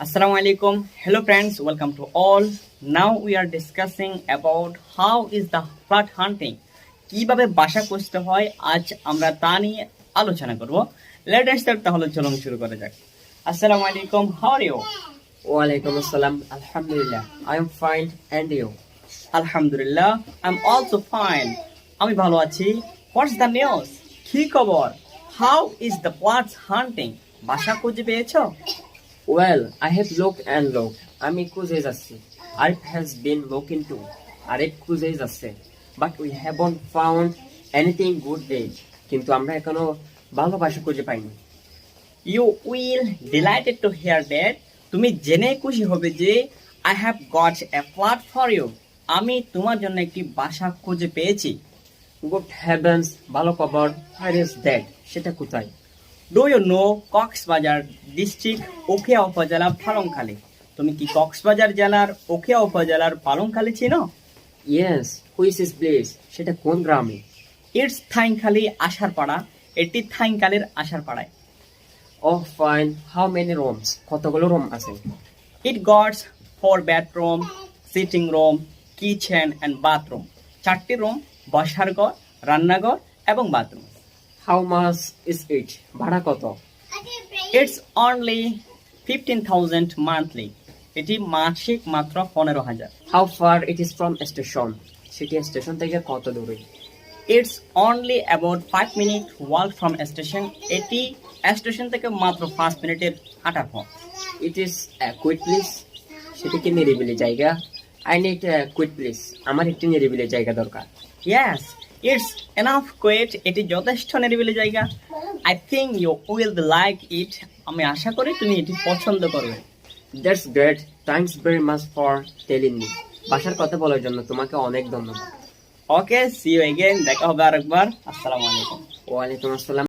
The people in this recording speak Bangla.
Assalamu alaikum. Hello friends, welcome to all. Now we are discussing about how is the flood hunting. কীভাবে বাসা করতে হয় আজ আমরা তা নিয়ে আলোচনা করব লেট স্টার্ট তাহলে চলুন শুরু করা যাক আসসালামু আলাইকুম how are you Walaikum assalam. Alhamdulillah. I am fine. And you? আলহামদুলিল্লাহ আই এম অলসো ফাইন আমি ভালো আছি হোয়াটস দ্য নিউজ কি খবর how is the flats hunting বাসা খুঁজে পেয়েছ Well, I have looked and looked. আমি খুঁজে যাচ্ছি Arif has been looking too. আরেক খুঁজে যাচ্ছে But we haven't found anything good there. কিন্তু আমরা এখনও ভালোবাসা খুঁজে পাইনি you will delighted to hear that তুমি জেনে খুশি হবে যে I have got a flat for you আমি তোমার জন্য একটি বাসা খুঁজে পেয়েছি গুড হ্যাভেন্স ভালো খবর Where is that? সেটা কোথায় do you know Cox's Bazar district Ukhia upazila Palongkhali. তুমি কি কক্সবাজার জেলার ওখিয়া উপজেলার পালংখালী চিনো? Yes, হুইস ইস প্লেস সেটা কোন গ্রামে? ইটস থাইংখালী আশারপাড়া এটি থাইংখালীর আশারপাড়ায় Oh fine. How many rooms? কতগুলো রুম আছে? It gots four bedroom sitting room kitchen and bathroom চারটি রুম বসার ঘর রান্নাঘর এবং bathroom. How much is it? ভাড়া কত? It's only fifteen thousand monthly এটি মাসিক মাত্র পনেরো হাজার। How far it is from station? City station থেকে কত দূরে? It's only about five minute walk from station এটি স্টেশন থেকে মাত্র পাঁচ মিনিটের হাঁটার পথ ইট ইজ কুইট প্লিজ সেটি কি নিরিবিলি জায়গা। আই নিড কুইট প্লিজ আমার একটি নিরিবিলি জায়গা দরকার। ইয়েস ইটস এনাফ কোয়েট এটি যথেষ্ট নিরিবিলি জায়গা। I think you will like it আমি আশা করি তুমি এটি পছন্দ করবে। That's great thanks very much for telling me বাসার কথা বলার জন্য তোমাকে অনেক ধন্যবাদ। ওকে সি ইউ এগেইন দেখা হবে আরেকবার। আসসালামু আলাইকুম। ওয়ালাইকুম আসসালাম।